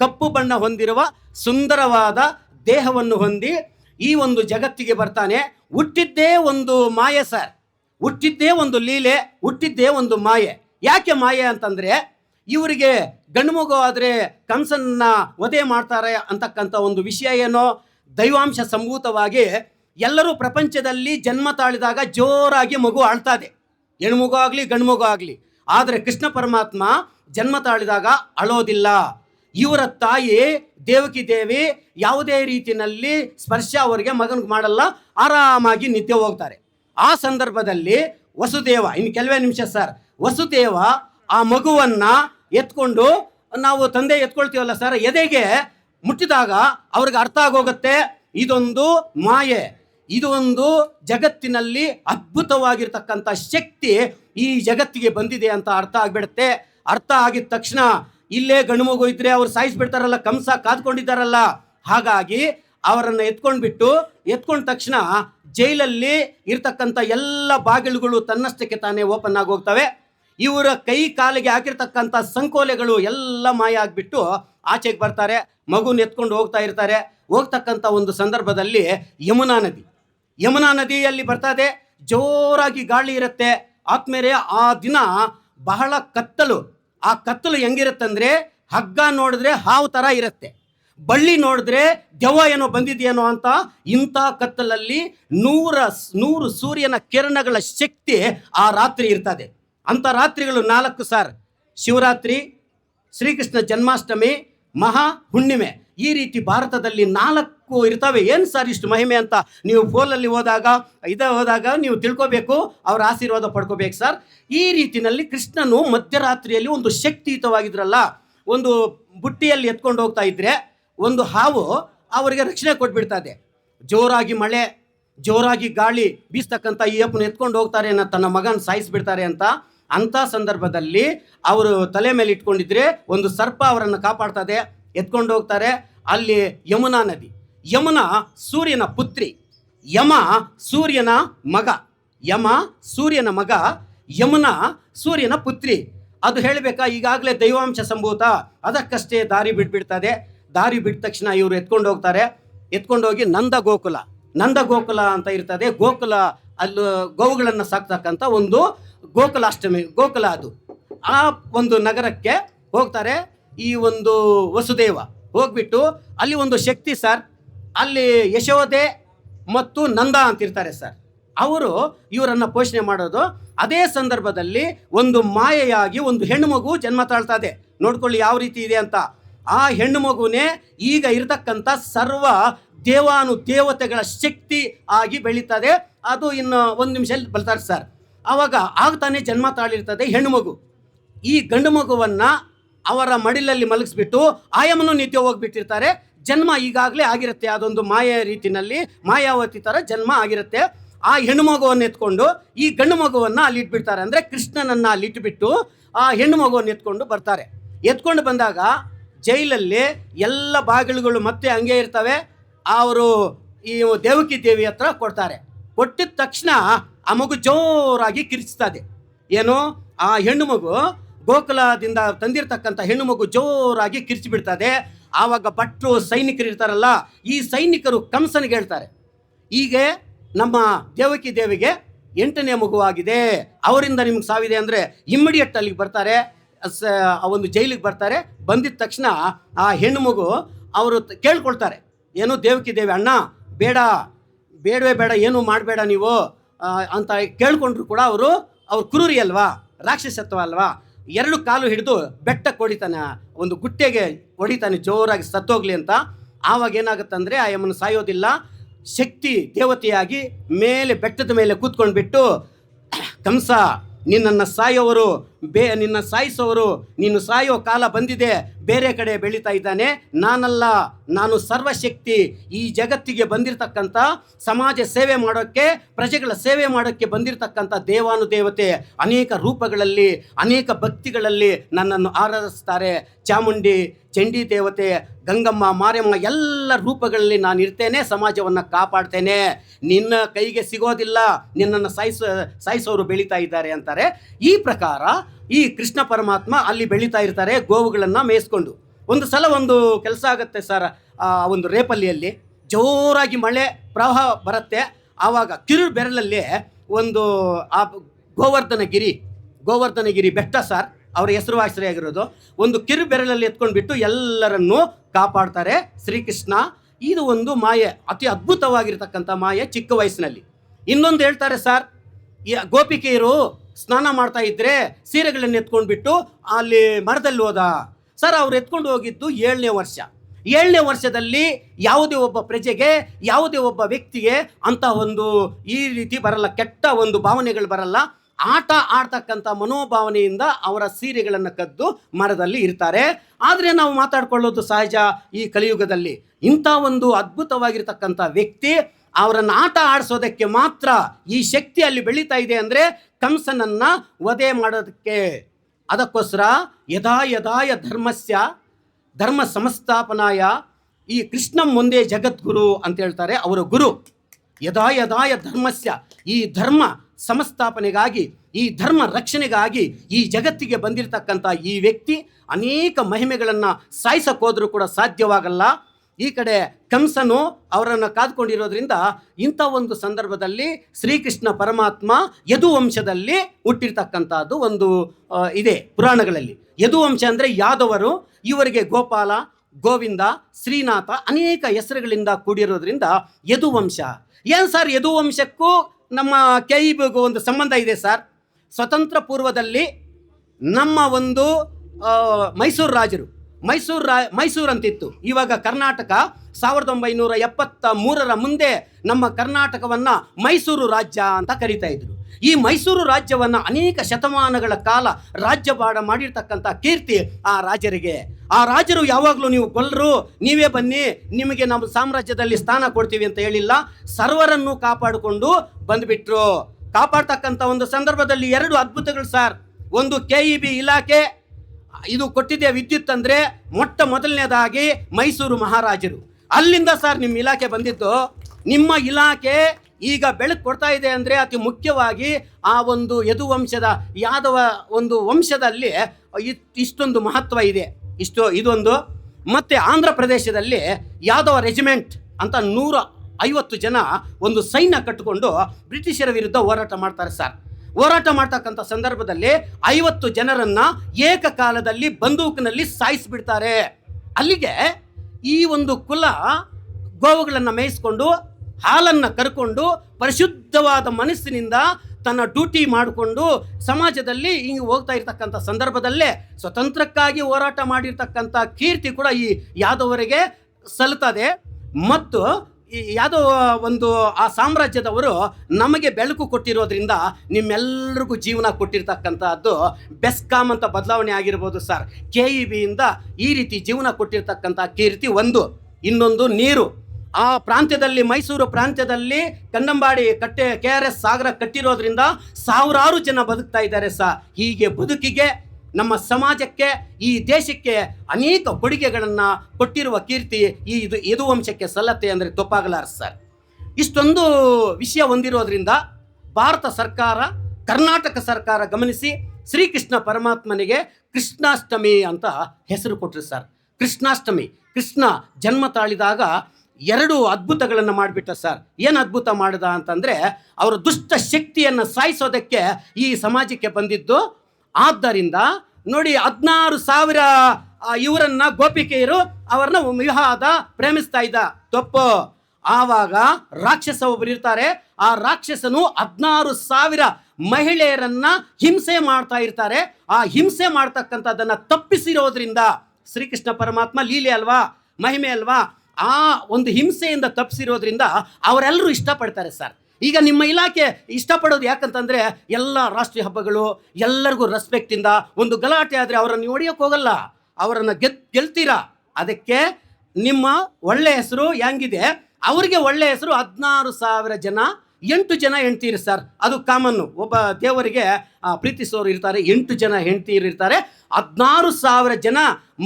ಕಪ್ಪು ಬಣ್ಣ ಹೊಂದಿರುವ ಸುಂದರವಾದ ದೇಹವನ್ನು ಹೊಂದಿ ಈ ಒಂದು ಜಗತ್ತಿಗೆ ಬರ್ತಾನೆ. ಹುಟ್ಟಿದ್ದೇ ಒಂದು ಮಾಯೆ ಸರ್. ಹುಟ್ಟಿದ್ದೇ ಒಂದು ಲೀಲೆ, ಹುಟ್ಟಿದ್ದೇ ಒಂದು ಮಾಯೆ. ಯಾಕೆ ಮಾಯೆ ಅಂತಂದರೆ ಇವರಿಗೆ ಗಂಡು ಮಗು ಆದರೆ ಕಂಸನ್ನ ವಧೆ ಮಾಡ್ತಾರೆ ಅಂತಕ್ಕಂಥ ಒಂದು ವಿಷಯ ಏನೋ. ದೈವಾಂಶ ಸಂಭೂತವಾಗಿ ಎಲ್ಲರೂ ಪ್ರಪಂಚದಲ್ಲಿ ಜನ್ಮ ತಾಳಿದಾಗ ಜೋರಾಗಿ ಮಗು ಆಳ್ತಾ ಇದೆ. ಹೆಣ್ಮಗು ಆಗಲಿ ಗಂಡು ಮಗು ಆಗಲಿ. ಆದರೆ ಕೃಷ್ಣ ಪರಮಾತ್ಮ ಜನ್ಮ ತಾಳಿದಾಗ ಅಳೋದಿಲ್ಲ ಇವರ ತಾಯಿ ದೇವಕಿ ದೇವಿ ಯಾವುದೇ ರೀತಿಯಲ್ಲಿ ಸ್ಪರ್ಶ ಅವರಿಗೆ ಮಗನಿಗೆ ಮಾಡಲ್ಲ, ಆರಾಮಾಗಿ ನಿದ್ದೆ ಹೋಗ್ತಾರೆ. ಆ ಸಂದರ್ಭದಲ್ಲಿ ವಸುದೇವ, ಇನ್ನು ಕೆಲವೇ ನಿಮಿಷ ಸರ್, ವಸುದೇವ ಆ ಮಗುವನ್ನು ಎತ್ಕೊಂಡು, ನಾವು ತಂದೆ ಎತ್ಕೊಳ್ತೀವಲ್ಲ ಸರ್, ಎದೆಗೆ ಮುಟ್ಟಿದಾಗ ಅವ್ರಿಗೆ ಅರ್ಥ ಆಗೋಗುತ್ತೆ? ಇದೊಂದು ಮಾಯೆ. ಇದು ಒಂದು ಜಗತ್ತಿನಲ್ಲಿ ಅದ್ಭುತವಾಗಿರ್ತಕ್ಕಂಥ ಶಕ್ತಿ ಈ ಜಗತ್ತಿಗೆ ಬಂದಿದೆ ಅಂತ ಅರ್ಥ ಆಗಿಬಿಡುತ್ತೆ. ಅರ್ಥ ಆಗಿದ ತಕ್ಷಣ ಇಲ್ಲೇ ಗಂಡು ಮಗು ಇದ್ರೆ ಅವ್ರು ಸಾಯಿಸ್ಬಿಡ್ತಾರಲ್ಲ, ಕಂಸ ಕಾದ್ಕೊಂಡಿದ್ದಾರಲ್ಲ. ಹಾಗಾಗಿ ಅವರನ್ನು ಎತ್ಕೊಂಡ್ಬಿಟ್ಟು, ಎತ್ಕೊಂಡ ತಕ್ಷಣ ಜೈಲಲ್ಲಿ ಇರ್ತಕ್ಕಂತ ಎಲ್ಲ ಬಾಗಿಲುಗಳು ತನ್ನಷ್ಟಕ್ಕೆ ತಾನೇ ಓಪನ್ ಆಗಿ ಹೋಗ್ತವೆ. ಇವರ ಕೈ ಕಾಲಿಗೆ ಹಾಕಿರ್ತಕ್ಕಂಥ ಸಂಕೋಲೆಗಳು ಎಲ್ಲ ಮಾಯ ಆಗಿಬಿಟ್ಟು ಆಚೆಗೆ ಬರ್ತಾರೆ. ಮಗುನ ಎತ್ಕೊಂಡು ಹೋಗ್ತಾ ಇರ್ತಾರೆ. ಹೋಗ್ತಕ್ಕಂಥ ಒಂದು ಸಂದರ್ಭದಲ್ಲಿ ಯಮುನಾ ನದಿ. ಯಮುನಾ ನದಿಯಲ್ಲಿ ಬರ್ತದೆ ಜೋರಾಗಿ ಗಾಳಿ ಇರುತ್ತೆ. ಆದ್ಮೇಲೆ ಆ ದಿನ ಬಹಳ ಕತ್ತಲು. ಆ ಕತ್ತಲು ಹೆಂಗಿರುತ್ತಂದ್ರೆ ಹಗ್ಗ ನೋಡಿದ್ರೆ ಹಾವು ಥರ ಇರುತ್ತೆ. ಬಳ್ಳಿ ನೋಡಿದ್ರೆ ದೆವ್ವ ಏನೋ ಬಂದಿದೆಯೇನೋ ಅಂತ ಇಂಥ ಕತ್ತಲಲ್ಲಿ ನೂರ ನೂರು ಸೂರ್ಯನ ಕಿರಣಗಳ ಶಕ್ತಿ ಆ ರಾತ್ರಿ ಇರ್ತದೆ. ಅಂಥ ರಾತ್ರಿಗಳು ನಾಲ್ಕು ಸಾರ್. ಶಿವರಾತ್ರಿ, ಶ್ರೀಕೃಷ್ಣ ಜನ್ಮಾಷ್ಟಮಿ, ಮಹಾ ಹುಣ್ಣಿಮೆ. ಈ ರೀತಿ ಭಾರತದಲ್ಲಿ ನಾಲ್ಕು ಇರ್ತವೆ. ಏನು ಸರ್ ಇಷ್ಟು ಮಹಿಮೆ ಅಂತ ನೀವು ಫೋನಲ್ಲಿ ಹೋದಾಗ, ಇದ ಹೋದಾಗ ನೀವು ತಿಳ್ಕೊಬೇಕು, ಅವ್ರ ಆಶೀರ್ವಾದ ಪಡ್ಕೋಬೇಕು ಸರ್. ಈ ರೀತಿಯಲ್ಲಿ ಕೃಷ್ಣನು ಮಧ್ಯರಾತ್ರಿಯಲ್ಲಿ ಒಂದು ಶಕ್ತಿಯುತವಾಗಿದ್ರಲ್ಲ, ಒಂದು ಬುಟ್ಟಿಯಲ್ಲಿ ಎತ್ಕೊಂಡು ಹೋಗ್ತಾ ಇದ್ರೆ, ಒಂದು ಹಾವು ಅವರಿಗೆ ರಕ್ಷಣೆ ಕೊಟ್ಬಿಡ್ತದೆ. ಜೋರಾಗಿ ಮಳೆ, ಜೋರಾಗಿ ಗಾಳಿ ಬೀಸ್ತಕ್ಕಂಥ ಈ ಅಪ್ಪನ ಎತ್ಕೊಂಡು ಹೋಗ್ತಾರೆ ಅನ್ನೋ ತನ್ನ ಮಗನ ಸಾಯಿಸ್ಬಿಡ್ತಾರೆ ಅಂತ ಅಂಥ ಸಂದರ್ಭದಲ್ಲಿ ಅವರು ತಲೆ ಮೇಲೆ ಇಟ್ಕೊಂಡಿದ್ರೆ ಒಂದು ಸರ್ಪ ಅವರನ್ನು ಕಾಪಾಡ್ತದೆ, ಎತ್ಕೊಂಡು ಹೋಗ್ತಾರೆ. ಅಲ್ಲಿ ಯಮುನಾ ನದಿ. ಯಮುನಾ ಸೂರ್ಯನ ಪುತ್ರಿ, ಯಮ ಸೂರ್ಯನ ಮಗ, ಯಮ ಸೂರ್ಯನ ಮಗ, ಯಮುನ ಸೂರ್ಯನ ಪುತ್ರಿ. ಅದು ಹೇಳಬೇಕಾ, ಈಗಾಗಲೇ ದೈವಾಂಶ ಸಂಭೂತ, ಅದಕ್ಕಷ್ಟೇ ದಾರಿ ಬಿಟ್ಬಿಡ್ತದೆ. ದಾರಿ ಬಿಟ್ಟ ತಕ್ಷಣ ಇವರು ಎತ್ಕೊಂಡು ಹೋಗ್ತಾರೆ. ಎತ್ಕೊಂಡು ಹೋಗಿ ನಂದ ಗೋಕುಲ ನಂದ ಗೋಕುಲ ಅಂತ ಇರ್ತದೆ. ಗೋಕುಲ ಅಲ್ಲಿ ಗೋವುಗಳನ್ನು ಸಾಕ್ತಕ್ಕಂಥ ಒಂದು ಗೋಕುಲಾಷ್ಟಮಿ, ಗೋಕುಲ ಅದು. ಆ ಒಂದು ನಗರಕ್ಕೆ ಹೋಗ್ತಾರೆ ಈ ಒಂದು ವಸುದೇವ. ಹೋಗ್ಬಿಟ್ಟು ಅಲ್ಲಿ ಒಂದು ಶಕ್ತಿ ಸರ್ ಅಲ್ಲಿ ಯಶೋದೆ ಮತ್ತು ನಂದ ಅಂತಿರ್ತಾರೆ ಸರ್. ಅವರು ಇವರನ್ನು ಪೋಷಣೆ ಮಾಡೋದು. ಅದೇ ಸಂದರ್ಭದಲ್ಲಿ ಒಂದು ಮಾಯೆಯಾಗಿ ಒಂದು ಹೆಣ್ಣು ಮಗು ಜನ್ಮ ತಾಳ್ತದೆ. ನೋಡ್ಕೊಳ್ಳಿ ಯಾವ ರೀತಿ ಇದೆ ಅಂತ. ಆ ಹೆಣ್ಣು ಮಗುನೇ ಈಗ ಇರತಕ್ಕಂಥ ಸರ್ವ ದೇವಾನು ದೇವತೆಗಳ ಶಕ್ತಿ ಆಗಿ ಬೆಳೀತದೆ. ಅದು ಇನ್ನು ಒಂದು ನಿಮಿಷ ಬರ್ತಾರೆ ಸರ್. ಆವಾಗ ಆಗ್ತಾನೆ ಜನ್ಮ ತಾಳಿರ್ತದೆ ಹೆಣ್ಣು ಮಗು. ಈ ಗಂಡು ಮಗುವನ್ನು ಅವರ ಮಡಿಲಲ್ಲಿ ಮಲಗಿಸ್ಬಿಟ್ಟು ಆಯಮನು ನಿತ್ಯ ಹೋಗ್ಬಿಟ್ಟಿರ್ತಾರೆ. ಜನ್ಮ ಈಗಾಗಲೇ ಆಗಿರುತ್ತೆ. ಅದೊಂದು ಮಾಯ ರೀತಿನಲ್ಲಿ, ಮಾಯಾವತಿ ಥರ ಜನ್ಮ ಆಗಿರುತ್ತೆ. ಆ ಹೆಣ್ಣು ಮಗುವನ್ನು ಎತ್ಕೊಂಡು, ಈ ಗಂಡು ಮಗುವನ್ನು ಅಲ್ಲಿ ಇಟ್ಬಿಡ್ತಾರೆ. ಅಂದರೆ ಕೃಷ್ಣನನ್ನು ಅಲ್ಲಿ ಇಟ್ಬಿಟ್ಟು ಆ ಹೆಣ್ಣು ಮಗುವನ್ನು ಎತ್ಕೊಂಡು ಬರ್ತಾರೆ. ಎತ್ಕೊಂಡು ಬಂದಾಗ ಜೈಲಲ್ಲಿ ಎಲ್ಲ ಬಾಗಿಲುಗಳು ಮತ್ತೆ ಹಂಗೆ ಇರ್ತವೆ. ಅವರು ಈ ದೇವಕಿ ದೇವಿ ಹತ್ರ ಕೊಡ್ತಾರೆ. ಕೊಟ್ಟಿದ ತಕ್ಷಣ ಆ ಮಗು ಜೋರಾಗಿ ಕಿರಿಚ್ತದೆ. ಏನು? ಆ ಹೆಣ್ಣು ಮಗು ಗೋಕುಲದಿಂದ ತಂದಿರತಕ್ಕಂಥ ಹೆಣ್ಣು ಮಗು ಜೋರಾಗಿ ಕಿರ್ಚಿ ಬಿಡ್ತದೆ ಆವಾಗ ಭಟ್ರು ಸೈನಿಕರು ಇರ್ತಾರಲ್ಲ, ಈ ಸೈನಿಕರು ಕಂಸನಿಗೆ ಹೇಳ್ತಾರೆ, ಹೀಗೆ ನಮ್ಮ ದೇವಕಿ ದೇವಿಗೆ ಎಂಟನೇ ಮಗುವಾಗಿದೆ. ಅವರಿಂದ ನಿಮ್ಗೆ ಸಾವಿದೆ ಅಂದರೆ ಇಮ್ಮಿಡಿಯೇಟ್ ಅಲ್ಲಿಗೆ ಬರ್ತಾರೆ ಆ ಒಂದು ಜೈಲಿಗೆ ಬರ್ತಾರೆ. ಬಂದಿದ ತಕ್ಷಣ ಆ ಹೆಣ್ಣು ಮಗು ಅವರು ಕೇಳ್ಕೊಳ್ತಾರೆ, ಏನು ದೇವಕಿ ದೇವಿ ಅಣ್ಣ, ಬೇಡ, ಬೇಡವೇ ಬೇಡ, ಏನು ಮಾಡಬೇಡ ನೀವು? ಅಂತ ಕೇಳಿಕೊಂಡ್ರು ಕೂಡ ಅವರು, ಅವ್ರು ಕುರೂರಿ ಅಲ್ವಾ, ರಾಕ್ಷಸತ್ವ ಅಲ್ವಾ? ಎರಡು ಕಾಲು ಹಿಡಿದು ಬೆಟ್ಟಕ್ಕೆ ಹೊಡಿತಾನೆ ಒಂದು ಗುಟ್ಟೆಗೆ ಹೊಡಿತಾನೆ, ಜೋರಾಗಿ ಸತ್ತೋಗ್ಲಿ ಅಂತ. ಆವಾಗ ಏನಾಗುತ್ತಂದರೆ ಆ ಯಮ್ಮನ ಸಾಯೋದಿಲ್ಲ. ಶಕ್ತಿ ದೇವತೆಯಾಗಿ ಮೇಲೆ ಬೆಟ್ಟದ ಮೇಲೆ ಕೂತ್ಕೊಂಡ್ಬಿಟ್ಟು ಕಂಸ, ನಿನ್ನನ್ನು ಸಾಯೋವರು ಬೇ, ನಿನ್ನ ಸಾಯಿಸೋರು, ನೀನು ಸಾಯೋ ಕಾಲ ಬಂದಿದೆ, ಬೇರೆ ಕಡೆ ಬೆಳೀತಾ ಇದ್ದಾನೆ. ನಾನಲ್ಲ, ನಾನು ಸರ್ವಶಕ್ತಿ, ಈ ಜಗತ್ತಿಗೆ ಬಂದಿರತಕ್ಕಂಥ ಸಮಾಜ ಸೇವೆ ಮಾಡೋಕ್ಕೆ, ಪ್ರಜೆಗಳ ಸೇವೆ ಮಾಡೋಕ್ಕೆ ಬಂದಿರತಕ್ಕಂಥ ದೇವಾನುದೇವತೆ ಅನೇಕ ರೂಪಗಳಲ್ಲಿ, ಅನೇಕ ಭಕ್ತಿಗಳಲ್ಲಿ ನನ್ನನ್ನು ಆರಾಧಿಸ್ತಾರೆ. ಚಾಮುಂಡಿ, ಚಂಡಿ ದೇವತೆ, ಗಂಗಮ್ಮ ಮಾರಮ್ಮ ಎಲ್ಲ ರೂಪಗಳಲ್ಲಿ ನಾನು ಇರ್ತೇನೆ, ಸಮಾಜವನ್ನು ಕಾಪಾಡ್ತೇನೆ. ನಿನ್ನ ಕೈಗೆ ಸಿಗೋದಿಲ್ಲ, ನಿನ್ನನ್ನು ಸಾಯಿಸ, ಸಾಯಿಸೋರು ಬೆಳೀತಾ ಇದ್ದಾರೆ ಅಂತಾರೆ. ಈ ಪ್ರಕಾರ ಈ ಕೃಷ್ಣ ಪರಮಾತ್ಮ ಅಲ್ಲಿ ಬೆಳೀತಾ ಇರ್ತಾರೆ ಗೋವುಗಳನ್ನು ಮೇಯಿಸ್ಕೊಂಡು. ಒಂದು ಸಲ ಒಂದು ಕೆಲಸ ಆಗುತ್ತೆ ಸರ್, ಆ ಒಂದು ರೇಪಲ್ಲಿಯಲ್ಲಿ. ಜೋರಾಗಿ ಮಳೆ ಪ್ರವಾಹ ಬರುತ್ತೆ. ಆವಾಗ ಕಿರು ಬೆರಳಲ್ಲಿ ಒಂದು ಆ ಗೋವರ್ಧನಗಿರಿ ಗೋವರ್ಧನಗಿರಿ ಬೆಟ್ಟ ಸರ್, ಅವರ ಹೆಸರುವಾಸಿಯಾಗಿರೋದು ಒಂದು ಕಿರು ಬೆರಳಲ್ಲಿ ಎತ್ಕೊಂಡು ಬಿಟ್ಟು ಎಲ್ಲರನ್ನೂ ಕಾಪಾಡ್ತಾರೆ ಶ್ರೀಕೃಷ್ಣ. ಇದು ಒಂದು ಮಾಯೆ, ಅತಿ ಅದ್ಭುತವಾಗಿರ್ತಕ್ಕಂಥ ಮಾಯೆ ಚಿಕ್ಕ ವಯಸ್ಸಿನಲ್ಲಿ. ಇನ್ನೊಂದು ಹೇಳ್ತಾರೆ ಸರ್ ಗೋಪಿಕೆಯರು ಸ್ನಾನ ಮಾಡ್ತಾ ಇದ್ರೆ ಸೀರೆಗಳನ್ನು ಎತ್ಕೊಂಡ್ಬಿಟ್ಟು ಅಲ್ಲಿ ಮರದಲ್ಲಿ ಹೋದ. ಸರ್, ಅವ್ರು ಎತ್ಕೊಂಡು ಹೋಗಿದ್ದು ಏಳನೇ ವರ್ಷ. ಏಳನೇ ವರ್ಷದಲ್ಲಿ ಯಾವುದೇ ಒಬ್ಬ ಪ್ರಜೆಗೆ, ಯಾವುದೇ ಒಬ್ಬ ವ್ಯಕ್ತಿಗೆ ಅಂತ ಒಂದು ಈ ರೀತಿ ಬರಲ್ಲ, ಕೆಟ್ಟ ಒಂದು ಭಾವನೆಗಳು ಬರಲ್ಲ. ಆಟ ಆಡ್ತಕ್ಕಂಥ ಮನೋಭಾವನೆಯಿಂದ ಅವರ ಸೀರೆಗಳನ್ನು ಕದ್ದು ಮರದಲ್ಲಿ ಇರ್ತಾರೆ. ಆದರೆ ನಾವು ಮಾತಾಡ್ಕೊಳ್ಳೋದು ಸಹಜ ಈ ಕಲಿಯುಗದಲ್ಲಿ. ಇಂಥ ಒಂದು ಅದ್ಭುತವಾಗಿರ್ತಕ್ಕಂಥ ವ್ಯಕ್ತಿ ಅವರನ್ನು ಆಟ ಆಡಿಸೋದಕ್ಕೆ ಮಾತ್ರ ಈ ಶಕ್ತಿ ಅಲ್ಲಿ ಬೆಳೀತಾ ಇದೆ ಅಂದರೆ ಕಂಸನನ್ನು ವಧೆ ಮಾಡೋದಕ್ಕೆ. ಅದಕ್ಕೋಸ್ಕರ ಯದಾ ಯದಾಯ ಧರ್ಮಸ್ಯ ಧರ್ಮ ಸಂಸ್ಥಾಪನಾಯ ಈ ಕೃಷ್ಣ ಮುಂದೆ ಜಗದ್ಗುರು ಅಂತ ಹೇಳ್ತಾರೆ ಅವರ ಗುರು. ಯದಾ ಯದಾಯ ಧರ್ಮಸ್ಯ ಈ ಧರ್ಮ ಸಂಸ್ಥಾಪನೆಗಾಗಿ ಈ ಧರ್ಮ ರಕ್ಷಣೆಗಾಗಿ ಈ ಜಗತ್ತಿಗೆ ಬಂದಿರತಕ್ಕಂಥ ಈ ವ್ಯಕ್ತಿ ಅನೇಕ ಮಹಿಮೆಗಳನ್ನು ಸಾಯಿಸಕ್ಕೋದ್ರೂ ಕೂಡ ಸಾಧ್ಯವಾಗಲ್ಲ. ಈ ಕಡೆ ಕಂಸನು ಅವರನ್ನು ಕಾದ್ಕೊಂಡಿರೋದ್ರಿಂದ ಇಂಥ ಒಂದು ಸಂದರ್ಭದಲ್ಲಿ ಶ್ರೀಕೃಷ್ಣ ಪರಮಾತ್ಮ ಯದುವಂಶದಲ್ಲಿ ಹುಟ್ಟಿರ್ತಕ್ಕಂಥದ್ದು ಒಂದು ಇದೆ ಪುರಾಣಗಳಲ್ಲಿ. ಯದುವಂಶ ಅಂದರೆ ಯಾದವರು, ಇವರಿಗೆ ಗೋಪಾಲ, ಗೋವಿಂದ, ಶ್ರೀನಾಥ ಅನೇಕ ಹೆಸರುಗಳಿಂದ ಕೂಡಿರೋದ್ರಿಂದ ಯದುವಂಶ. ಏನು ಸರ್ ಯದುವಂಶಕ್ಕೂ ನಮ್ಮ ಕೈಬಿಗೂ ಒಂದು ಸಂಬಂಧ ಇದೆ ಸರ್? ಸ್ವತಂತ್ರ ಪೂರ್ವದಲ್ಲಿ ನಮ್ಮ ಒಂದು ಮೈಸೂರು ರಾಜರು ಮೈಸೂರು ರಾ ಮೈಸೂರು ಅಂತಿತ್ತು ಇವಾಗ ಕರ್ನಾಟಕ ಸಾವಿರದ ಒಂಬೈನೂರ ಎಪ್ಪತ್ತ ಮೂರರ ಮುಂದೆ ನಮ್ಮ ಕರ್ನಾಟಕವನ್ನು ಮೈಸೂರು ರಾಜ್ಯ ಅಂತ ಕರಿತಾ ಇದ್ರು. ಈ ಮೈಸೂರು ರಾಜ್ಯವನ್ನು ಅನೇಕ ಶತಮಾನಗಳ ಕಾಲ ರಾಜ್ಯಭಾಡ ಮಾಡಿರ್ತಕ್ಕಂಥ ಕೀರ್ತಿ ಆ ರಾಜರಿಗೆ. ಆ ರಾಜರು ಯಾವಾಗಲೂ ನೀವು ಕೊಲ್ಲರು ನೀವೇ ಬನ್ನಿ, ನಿಮಗೆ ನಮ್ಮ ಸಾಮ್ರಾಜ್ಯದಲ್ಲಿ ಸ್ಥಾನ ಕೊಡ್ತೀವಿ ಅಂತ ಹೇಳಿಲ್ಲ. ಸರ್ವರನ್ನು ಕಾಪಾಡಿಕೊಂಡು ಬಂದುಬಿಟ್ರು. ಕಾಪಾಡ್ತಕ್ಕಂಥ ಒಂದು ಸಂದರ್ಭದಲ್ಲಿ ಎರಡು ಅದ್ಭುತಗಳು ಸರ್. ಒಂದು ಕೆ ಇ ಬಿ ಇಲಾಖೆ ಇದು ಕೊಟ್ಟಿದೆ ವಿದ್ಯುತ್ ಅಂದರೆ ಮೊಟ್ಟ ಮೊದಲನೇದಾಗಿ ಮೈಸೂರು ಮಹಾರಾಜರು. ಅಲ್ಲಿಂದ ಸರ್ ನಿಮ್ಮ ಇಲಾಖೆ ಬಂದಿದ್ದು, ನಿಮ್ಮ ಇಲಾಖೆ ಈಗ ಬೆಳಕು ಕೊಡ್ತಾ ಇದೆ ಅಂದರೆ ಅತಿ ಮುಖ್ಯವಾಗಿ ಆ ಒಂದು ಯದುವಂಶದ, ಯಾದವ ಒಂದು ವಂಶದಲ್ಲಿ ಇಷ್ಟೊಂದು ಮಹತ್ವ ಇದೆ. ಇಷ್ಟು, ಇದೊಂದು. ಮತ್ತು ಆಂಧ್ರ ಪ್ರದೇಶದಲ್ಲಿ ಯಾದವ ರೆಜಿಮೆಂಟ್ ಅಂತ ನೂರ ಐವತ್ತು ಜನ ಒಂದು ಸೈನ್ಯ ಕಟ್ಟಿಕೊಂಡು ಬ್ರಿಟಿಷರ ವಿರುದ್ಧ ಹೋರಾಟ ಮಾಡ್ತಾರೆ ಸರ್ ಹೋರಾಟ ಮಾಡ್ತಕ್ಕಂಥ ಸಂದರ್ಭದಲ್ಲಿ ಐವತ್ತು ಜನರನ್ನ ಏಕಕಾಲದಲ್ಲಿ ಬಂದೂಕಿನಲ್ಲಿ ಸಾಯಿಸಿಬಿಡ್ತಾರೆ. ಅಲ್ಲಿಗೆ ಈ ಒಂದು ಕುಲ ಗೋವುಗಳನ್ನು ಮೇಯಿಸ್ಕೊಂಡು, ಹಾಲನ್ನು ಕರ್ಕೊಂಡು, ಪರಿಶುದ್ಧವಾದ ಮನಸ್ಸಿನಿಂದ ತನ್ನ ಡ್ಯೂಟಿ ಮಾಡಿಕೊಂಡು ಸಮಾಜದಲ್ಲಿ ಹಿಂಗೆ ಹೋಗ್ತಾ ಇರ್ತಕ್ಕಂಥ ಸಂದರ್ಭದಲ್ಲೇ ಸ್ವತಂತ್ರಕ್ಕಾಗಿ ಹೋರಾಟ ಮಾಡಿರ್ತಕ್ಕಂಥ ಕೀರ್ತಿ ಕೂಡ ಈ ಯಾದವರಿಗೆ ಸಲ್ಲುತ್ತದೆ. ಮತ್ತು ಯಾವುದೋ ಒಂದು ಆ ಸಾಮ್ರಾಜ್ಯದವರು ನಮಗೆ ಬೆಳಕು ಕೊಟ್ಟಿರೋದ್ರಿಂದ ನಿಮ್ಮೆಲ್ರಿಗೂ ಜೀವನ ಕೊಟ್ಟಿರ್ತಕ್ಕಂಥದ್ದು ಬೆಸ್ಕಾಮ್ ಅಂತ ಬದಲಾವಣೆ ಆಗಿರ್ಬೋದು ಸರ್. ಕೆ ಇ ಬಿಯಿಂದ ಈ ರೀತಿ ಜೀವನ ಕೊಟ್ಟಿರ್ತಕ್ಕಂಥ ಕೀರ್ತಿ ಒಂದು. ಇನ್ನೊಂದು ನೀರು. ಆ ಪ್ರಾಂತ್ಯದಲ್ಲಿ, ಮೈಸೂರು ಪ್ರಾಂತ್ಯದಲ್ಲಿ ಕನ್ನಂಬಾಡಿ ಕಟ್ಟೆ ಕೆ ಆರ್ ಎಸ್ ಸಾಗರ ಕಟ್ಟಿರೋದ್ರಿಂದ ಸಾವಿರಾರು ಜನ ಬದುಕ್ತಾ ಇದ್ದಾರೆ ಸರ್. ಹೀಗೆ ಬದುಕಿಗೆ ನಮ್ಮ ಸಮಾಜಕ್ಕೆ, ಈ ದೇಶಕ್ಕೆ ಅನೇಕ ಕೊಡುಗೆಗಳನ್ನು ಕೊಟ್ಟಿರುವ ಕೀರ್ತಿ ಈ ಇದು ಯದುವಂಶಕ್ಕೆ ಸಲ್ಲತ್ತೆ ಅಂದರೆ ತಪ್ಪಾಗಲಾರ ಸರ್. ಇಷ್ಟೊಂದು ವಿಷಯ ಹೊಂದಿರೋದ್ರಿಂದ ಭಾರತ ಸರ್ಕಾರ, ಕರ್ನಾಟಕ ಸರ್ಕಾರ ಗಮನಿಸಿ ಶ್ರೀಕೃಷ್ಣ ಪರಮಾತ್ಮನಿಗೆ ಕೃಷ್ಣಾಷ್ಟಮಿ ಅಂತ ಹೆಸರು ಕೊಟ್ಟರು ಸರ್. ಕೃಷ್ಣಾಷ್ಟಮಿ, ಕೃಷ್ಣ ಜನ್ಮ ತಾಳಿದಾಗ ಎರಡು ಅದ್ಭುತಗಳನ್ನು ಮಾಡಿಬಿಟ್ಟ ಸರ್. ಏನು ಅದ್ಭುತ ಮಾಡಿದ ಅಂತಂದರೆ, ಅವರ ದುಷ್ಟ ಶಕ್ತಿಯನ್ನು ಸಾಯಿಸೋದಕ್ಕೆ ಈ ಸಮಾಜಕ್ಕೆ ಬಂದಿದ್ದು ಆದ್ದರಿಂದ ನೋಡಿ ಹದಿನಾರು ಸಾವಿರ ಇವರನ್ನ ಗೋಪಿಕೆಯರು ಅವರನ್ನ ವಿವಾಹದ ಪ್ರೇಮಿಸ್ತಾ ಇದ್ದ. ತಪ್ಪು. ಆವಾಗ ರಾಕ್ಷಸ ಒಬ್ಬರು ಇರ್ತಾರೆ. ಆ ರಾಕ್ಷಸನು ಹದಿನಾರು ಸಾವಿರ ಮಹಿಳೆಯರನ್ನ ಹಿಂಸೆ ಮಾಡ್ತಾ ಇರ್ತಾರೆ. ಆ ಹಿಂಸೆ ಮಾಡ್ತಕ್ಕಂಥದ್ದನ್ನು ತಪ್ಪಿಸಿರೋದ್ರಿಂದ ಶ್ರೀಕೃಷ್ಣ ಪರಮಾತ್ಮ ಲೀಲೆ ಅಲ್ವಾ, ಮಹಿಮೆ ಅಲ್ವಾ, ಆ ಒಂದು ಹಿಂಸೆಯಿಂದ ತಪ್ಪಿಸಿರೋದ್ರಿಂದ ಅವರೆಲ್ಲರೂ ಇಷ್ಟಪಡ್ತಾರೆ ಸರ್. ಈಗ ನಿಮ್ಮ ಇಲಾಖೆ ಇಷ್ಟಪಡೋದು ಯಾಕಂತಂದರೆ ಎಲ್ಲ ರಾಷ್ಟ್ರೀಯ ಹಬ್ಬಗಳು ಎಲ್ಲರಿಗೂ ರೆಸ್ಪೆಕ್ಟಿಂದ ಒಂದು ಗಲಾಟೆ ಆದರೆ ಅವರನ್ನು ನೀವು ಹೊಡಿಯೋಕೆ ಹೋಗಲ್ಲ. ಅವರನ್ನು ಗೆದ್, ಗೆಲ್ತೀರಾ? ಅದಕ್ಕೆ ನಿಮ್ಮ ಒಳ್ಳೆಯ ಹೆಸರು ಹೆಂಗಿದೆ ಅವರಿಗೆ ಒಳ್ಳೆಯ ಹೆಸರು ಹದಿನಾರು ಸಾವಿರ ಜನ ಎಂಟು ಜನ ಹೆಂಡ್ತೀರಿ ಸರ್. ಅದು ಕಾಮನ್ನು. ಒಬ್ಬ ದೇವರಿಗೆ ಪ್ರೀತಿಸೋರು ಇರ್ತಾರೆ, ಎಂಟು ಜನ ಹೆಂಡ್ತೀರು ಇರ್ತಾರೆ. ಹದಿನಾರು ಸಾವಿರ ಜನ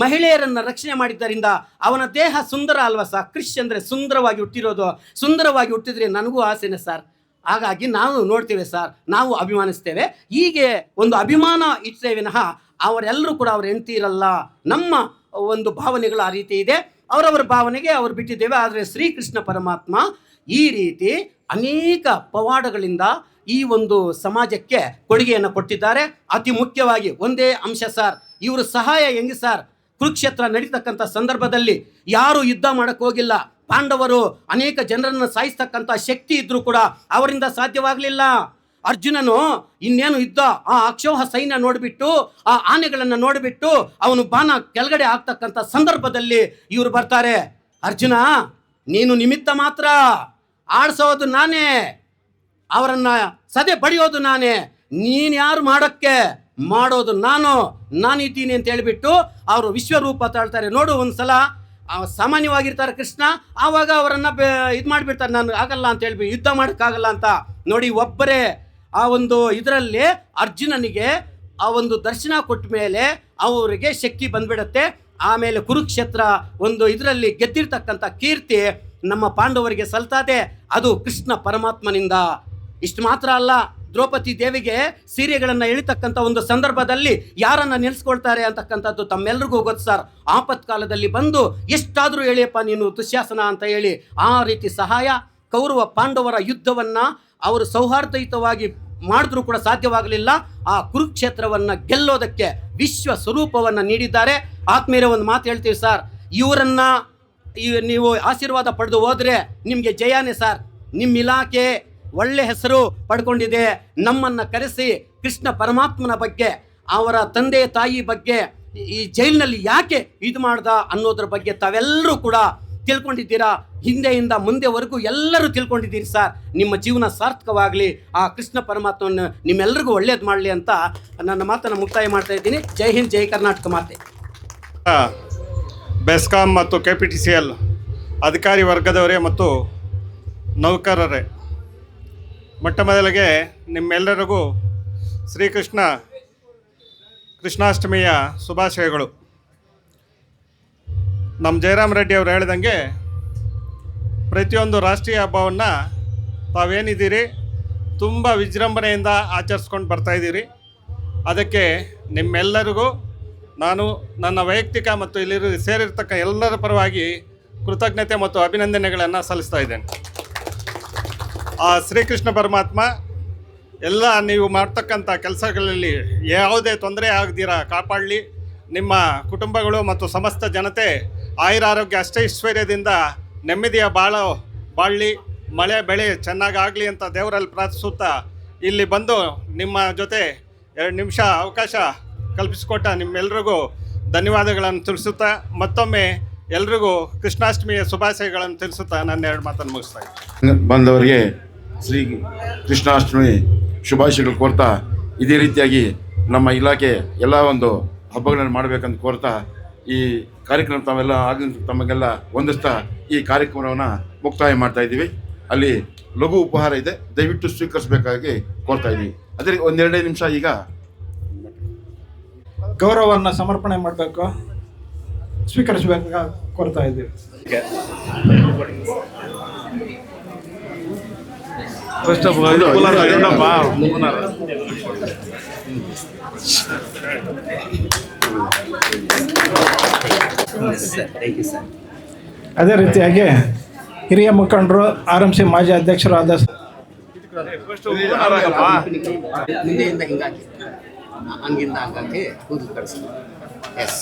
ಮಹಿಳೆಯರನ್ನು ರಕ್ಷಣೆ ಮಾಡಿದ್ದರಿಂದ ಅವನ ದೇಹ ಸುಂದರ ಅಲ್ವಾ ಸರ್? ಕ್ರಿಶ್ ಅಂದರೆ ಸುಂದರವಾಗಿ ಹುಟ್ಟಿರೋದು. ಸುಂದರವಾಗಿ ಹುಟ್ಟಿದ್ರೆ ನನಗೂ ಆಸೆನೇ ಸರ್. ಹಾಗಾಗಿ ನಾವು ನೋಡ್ತೇವೆ ಸರ್, ನಾವು ಅಭಿಮಾನಿಸ್ತೇವೆ. ಹೀಗೆ ಒಂದು ಅಭಿಮಾನ ಇರ್ತೇವೆ ವಿನಃ ಅವರೆಲ್ಲರೂ ಕೂಡ ಅವ್ರ ಹೆಂಡ್ತೀರಲ್ಲ. ನಮ್ಮ ಒಂದು ಭಾವನೆಗಳು ಆ ರೀತಿ ಇದೆ. ಅವರವರ ಭಾವನೆಗೆ ಅವರು ಬಿಟ್ಟಿದ್ದೇವೆ. ಆದರೆ ಶ್ರೀಕೃಷ್ಣ ಪರಮಾತ್ಮ ಈ ರೀತಿ ಅನೇಕ ಪವಾಡಗಳಿಂದ ಈ ಒಂದು ಸಮಾಜಕ್ಕೆ ಕೊಡುಗೆಯನ್ನು ಕೊಟ್ಟಿದ್ದಾರೆ. ಅತಿ ಮುಖ್ಯವಾಗಿ ಒಂದೇ ಅಂಶ ಸರ್, ಇವರು ಸಹಾಯ ಹೆಂಗೆ ಸರ್? ಕುರುಕ್ಷೇತ್ರ ನಡೀತಕ್ಕಂಥ ಸಂದರ್ಭದಲ್ಲಿ ಯಾರು ಯುದ್ಧ ಮಾಡಕ್ಕೆ ಹೋಗಿಲ್ಲ. ಪಾಂಡವರು ಅನೇಕ ಜನರನ್ನು ಸಾಯಿಸ್ತಕ್ಕಂಥ ಶಕ್ತಿ ಇದ್ರೂ ಕೂಡ ಅವರಿಂದ ಸಾಧ್ಯವಾಗಲಿಲ್ಲ. ಅರ್ಜುನನು ಇನ್ನೇನು ಯುದ್ಧ, ಆ ಅಕ್ಷೋಹ ಸೈನ್ಯ ನೋಡಿಬಿಟ್ಟು, ಆ ಆನೆಗಳನ್ನು ನೋಡಿಬಿಟ್ಟು ಅವನು ಬಾಣ ಕೆಳಗಡೆ ಆಗ್ತಕ್ಕಂಥ ಸಂದರ್ಭದಲ್ಲಿ ಇವರು ಬರ್ತಾರೆ. ಅರ್ಜುನ, ನೀನು ನಿಮಿತ್ತ ಮಾತ್ರ. ಆಡ್ಸೋದು ನಾನೇ. ಅವರನ್ನು ಸದೆ ಬಡಿಯೋದು ನಾನೇ. ನೀನು ಯಾರು ಮಾಡೋಕ್ಕೆ? ಮಾಡೋದು ನಾನು. ನಾನಿದ್ದೀನಿ ಅಂತ ಹೇಳಿಬಿಟ್ಟು ಅವರು ವಿಶ್ವರೂಪ ತಾಳ್ತಾರೆ. ನೋಡು ಒಂದು ಸಲ ಸಾಮಾನ್ಯವಾಗಿರ್ತಾರೆ ಕೃಷ್ಣ, ಆವಾಗ ಅವರನ್ನು ಇದು ಮಾಡಿಬಿಡ್ತಾರೆ. ನಾನು ಆಗಲ್ಲ ಅಂತ ಹೇಳ್ಬಿಟ್ಟು ಯುದ್ಧ ಮಾಡೋಕ್ಕಾಗಲ್ಲ ಅಂತ. ನೋಡಿ, ಒಬ್ಬರೇ ಆ ಒಂದು ಇದರಲ್ಲಿ ಅರ್ಜುನನಿಗೆ ಆ ಒಂದು ದರ್ಶನ ಕೊಟ್ಟ ಮೇಲೆ ಅವರಿಗೆ ಶಕ್ತಿ ಬಂದ್ಬಿಡತ್ತೆ. ಆಮೇಲೆ ಕುರುಕ್ಷೇತ್ರ ಒಂದು ಇದರಲ್ಲಿ ಗೆದ್ದಿರ್ತಕ್ಕಂಥ ಕೀರ್ತಿ ನಮ್ಮ ಪಾಂಡವರಿಗೆ ಸಲ್ತಾದೆ, ಅದು ಕೃಷ್ಣ ಪರಮಾತ್ಮನಿಂದ. ಇಷ್ಟು ಮಾತ್ರ ಅಲ್ಲ, ದ್ರೌಪದಿ ದೇವಿಗೆ ಸೀರೆಗಳನ್ನು ಎಳಿತಕ್ಕಂಥ ಒಂದು ಸಂದರ್ಭದಲ್ಲಿ ಯಾರನ್ನು ನಿಲ್ಲಿಸ್ಕೊಳ್ತಾರೆ ಅಂತಕ್ಕಂಥದ್ದು ತಮ್ಮೆಲ್ರಿಗೂ ಗೊತ್ತು ಸರ್. ಆಪತ್ಕಾಲದಲ್ಲಿ ಬಂದು ಎಷ್ಟಾದರೂ ಎಳೆಯಪ್ಪ, ನೀನು ದುಶ್ಯಾಸನ ಅಂತ ಹೇಳಿ ಆ ರೀತಿ ಸಹಾಯ, ಕೌರವ ಪಾಂಡವರ ಯುದ್ಧವನ್ನು ಅವರು ಸೌಹಾರ್ದಯುತವಾಗಿ ಮಾಡಿದ್ರೂ ಕೂಡ ಸಾಧ್ಯವಾಗಲಿಲ್ಲ. ಆ ಕುರುಕ್ಷೇತ್ರವನ್ನು ಗೆಲ್ಲೋದಕ್ಕೆ ವಿಶ್ವ ಸ್ವರೂಪವನ್ನು ನೀಡಿದ್ದಾರೆ. ಆತ್ಮೀಯರ, ಒಂದು ಮಾತು ಹೇಳ್ತೀವಿ ಸರ್. ಇವರನ್ನ ಇವ್- ನೀವು ಆಶೀರ್ವಾದ ಪಡೆದು ಹೋದರೆ ನಿಮಗೆ ಜಯಾನೇ ಸರ್. ನಿಮ್ಮ ಇಲಾಖೆ ಒಳ್ಳೆ ಹೆಸರು ಪಡ್ಕೊಂಡಿದೆ. ನಮ್ಮನ್ನು ಕರೆಸಿ ಕೃಷ್ಣ ಪರಮಾತ್ಮನ ಬಗ್ಗೆ, ಅವರ ತಂದೆ ತಾಯಿ ಬಗ್ಗೆ, ಈ ಜೈಲಿನಲ್ಲಿ ಯಾಕೆ ಇದು ಮಾಡ್ದ ಅನ್ನೋದ್ರ ಬಗ್ಗೆ ತಾವೆಲ್ಲರೂ ಕೂಡ ತಿಳ್ಕೊಂಡಿದ್ದೀರಾ? ಹಿಂದೆಯಿಂದ ಮುಂದೆವರೆಗೂ ಎಲ್ಲರೂ ತಿಳ್ಕೊಂಡಿದ್ದೀರಿ ಸರ್. ನಿಮ್ಮ ಜೀವನ ಸಾರ್ಥಕವಾಗಲಿ. ಆ ಕೃಷ್ಣ ಪರಮಾತ್ಮನ ನಿಮ್ಮೆಲ್ಲರಿಗೂ ಒಳ್ಳೇದು ಮಾಡಲಿ ಅಂತ ನನ್ನ ಮಾತನ್ನು ಮುಕ್ತಾಯ ಮಾಡ್ತಾ ಇದ್ದೀನಿ. ಜೈ ಹಿಂದ್, ಜೈ ಕರ್ನಾಟಕ ಮಾತೆ. ಬೆಸ್ಕಾಂ ಮತ್ತು K P T C L ಅಧಿಕಾರಿ ವರ್ಗದವರೇ ಮತ್ತು ನೌಕರರೇ. ಮೊಟ್ಟ ಮೊದಲಿಗೆ ನಿಮ್ಮೆಲ್ಲರಿಗೂ ಶ್ರೀಕೃಷ್ಣ ಕೃಷ್ಣಾಷ್ಟಮಿಯ ಶುಭಾಶಯಗಳು. ನಮ್ಮ ಜಯರಾಮ್ ರೆಡ್ಡಿ ಅವರು ಹೇಳಿದಂಗೆ ಪ್ರತಿಯೊಂದು ರಾಷ್ಟ್ರೀಯ ಹಬ್ಬವನ್ನು ತಾವೇನಿದ್ದೀರಿ? ತುಂಬ ವಿಜೃಂಭಣೆಯಿಂದ ಆಚರಿಸ್ಕೊಂಡು ಬರ್ತಾಯಿದ್ದೀರಿ ಅದಕ್ಕೆ ನಿಮ್ಮೆಲ್ಲರಿಗೂ ನಾನು ನನ್ನ ವೈಯಕ್ತಿಕ ಮತ್ತು ಇಲ್ಲಿ ಸೇರಿರ್ತಕ್ಕ ಎಲ್ಲರ ಪರವಾಗಿ ಕೃತಜ್ಞತೆ ಮತ್ತು ಅಭಿನಂದನೆಗಳನ್ನು ಸಲ್ಲಿಸ್ತಾ ಇದ್ದೇನೆ. ಆ ಶ್ರೀಕೃಷ್ಣ ಪರಮಾತ್ಮ, ಎಲ್ಲ ನೀವು ಮಾಡ್ತಕ್ಕಂಥ ಕೆಲಸಗಳಲ್ಲಿ ಯಾವುದೇ ತೊಂದರೆ ಆಗದಿರ, ಕಾಪಾಡಲಿ. ನಿಮ್ಮ ಕುಟುಂಬಗಳು ಮತ್ತು ಸಮಸ್ತ ಜನತೆ ಆಯುರಾರೋಗ್ಯ ಅಷ್ಟೈಶ್ವರ್ಯದಿಂದ ನೆಮ್ಮದಿಯ ಬಾಳ ಬಾಳಲಿ. ಮಳೆ ಬೆಳೆ ಚೆನ್ನಾಗಾಗಲಿ ಅಂತ ದೇವರಲ್ಲಿ ಪ್ರಾರ್ಥಿಸುತ್ತಾ ಇಲ್ಲಿ ಬಂದು ನಿಮ್ಮ ಜೊತೆ ಎರಡು ನಿಮಿಷ ಅವಕಾಶ ಕಲ್ಪಿಸಿಕೊಟ್ಟ ನಿಮ್ಮೆಲ್ರಿಗೂ ಧನ್ಯವಾದಗಳನ್ನು ತಿಳಿಸುತ್ತಾ ಮತ್ತೊಮ್ಮೆ ಎಲ್ರಿಗೂ ಕೃಷ್ಣಾಷ್ಟಮಿಯ ಶುಭಾಶಯಗಳನ್ನು ತಿಳಿಸುತ್ತಾ ನನ್ನ ಎರಡು ಮಾತನ್ನು ಮುಗಿಸ್ತಾ ಬಂದವರಿಗೆ ಶ್ರೀ ಕೃಷ್ಣಾಷ್ಟಮಿ ಶುಭಾಶಯಗಳು ಕೋರ್ತಾ ಇದೇ ರೀತಿಯಾಗಿ ನಮ್ಮ ಇಲಾಖೆ ಎಲ್ಲ ಒಂದು ಹಬ್ಬಗಳನ್ನು ಮಾಡಬೇಕಂತ ಕೋರ್ತಾ ಈ ಕಾರ್ಯಕ್ರಮ ತಾವೆಲ್ಲ ಆಗಿನ ತಮಗೆಲ್ಲ ಹೊಂದಿಸ್ತಾ ಈ ಕಾರ್ಯಕ್ರಮವನ್ನು ಮುಕ್ತಾಯ ಮಾಡ್ತಾ ಇದ್ದೀವಿ. ಅಲ್ಲಿ ಲಘು ಉಪಹಾರ ಇದೆ. ದಯವಿಟ್ಟು ಸ್ವೀಕರಿಸಬೇಕಾಗಿ ಕೋರ್ತಾ ಇದ್ದೀವಿ. ಅದೇ ಒಂದೆರಡೇ ನಿಮಿಷ ಈಗ ಗೌರವವನ್ನು ಸಮರ್ಪಣೆ ಮಾಡಬೇಕು ಸ್ವೀಕರಿಸಬೇಕು ಕೋರ್ತಾ ಇದ್ದೀವಿ. ಅದೇ ರೀತಿಯಾಗಿ ಹಿರಿಯ ಮುಖಂಡರು ಆರ್ ಎಂ ಸಿ ಮಾಜಿ ಅಧ್ಯಕ್ಷರಾದ ಹಂಗಿಂದ ಹಂಗಾಗಿ ಕೂದಲು ಕಳಿಸ್ತೀನಿ ಎಸ್.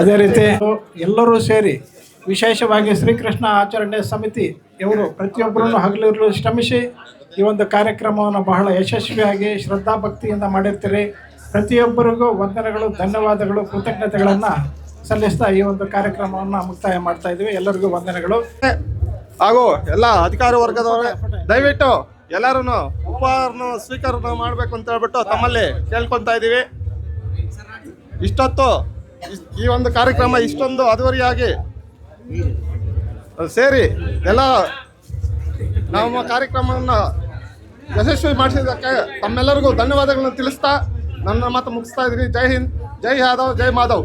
ಅದೇ ರೀತಿ ಎಲ್ಲರೂ ಸೇರಿ ವಿಶೇಷವಾಗಿ ಶ್ರೀಕೃಷ್ಣ ಆಚರಣೆ ಸಮಿತಿ ಇವರು ಪ್ರತಿಯೊಬ್ಬರನ್ನು ಹಗಲಿರಲು ಶ್ರಮಿಸಿ ಈ ಒಂದು ಕಾರ್ಯಕ್ರಮವನ್ನು ಬಹಳ ಯಶಸ್ವಿಯಾಗಿ ಶ್ರದ್ಧಾಭಕ್ತಿಯಿಂದ ಮಾಡಿರ್ತೀರಿ. ಪ್ರತಿಯೊಬ್ಬರಿಗೂ ವಂದನೆಗಳು ಧನ್ಯವಾದಗಳು ಕೃತಜ್ಞತೆಗಳನ್ನು ಸಲ್ಲಿಸ್ತಾ ಈ ಒಂದು ಕಾರ್ಯಕ್ರಮವನ್ನು ಮುಕ್ತಾಯ ಮಾಡ್ತಾ ಇದ್ದೀವಿ. ಎಲ್ಲರಿಗೂ ವಂದನೆಗಳು. ಹಾಗೂ ಎಲ್ಲ ಅಧಿಕಾರಿ ವರ್ಗದವರೇ, ದಯವಿಟ್ಟು ಎಲ್ಲರೂ ಉಪಹಾರನ ಸ್ವೀಕಾರ ಮಾಡಬೇಕು ಅಂತ ಹೇಳ್ಬಿಟ್ಟು ತಮ್ಮಲ್ಲಿ ಕೇಳ್ಕೊತಾ ಇದ್ದೀವಿ. ಇಷ್ಟೊತ್ತು ಈ ಒಂದು ಕಾರ್ಯಕ್ರಮ ಇಷ್ಟೊಂದು ಅದುವರಿಯಾಗಿ ಸೇರಿ ಎಲ್ಲ ನಮ್ಮ ಕಾರ್ಯಕ್ರಮವನ್ನು ಯಶಸ್ವಿ ಮಾಡಿಸಿದ್ದಕ್ಕೆ ತಮ್ಮೆಲ್ಲರಿಗೂ ಧನ್ಯವಾದಗಳನ್ನು ತಿಳಿಸ್ತಾ ನನ್ನ ಮಾತು ಮುಗಿಸ್ತಾ ಇದ್ದೀನಿ ಜೈ ಹಿಂದ್, ಜೈ ಯಾದವ್, ಜೈ ಮಾಧವ್.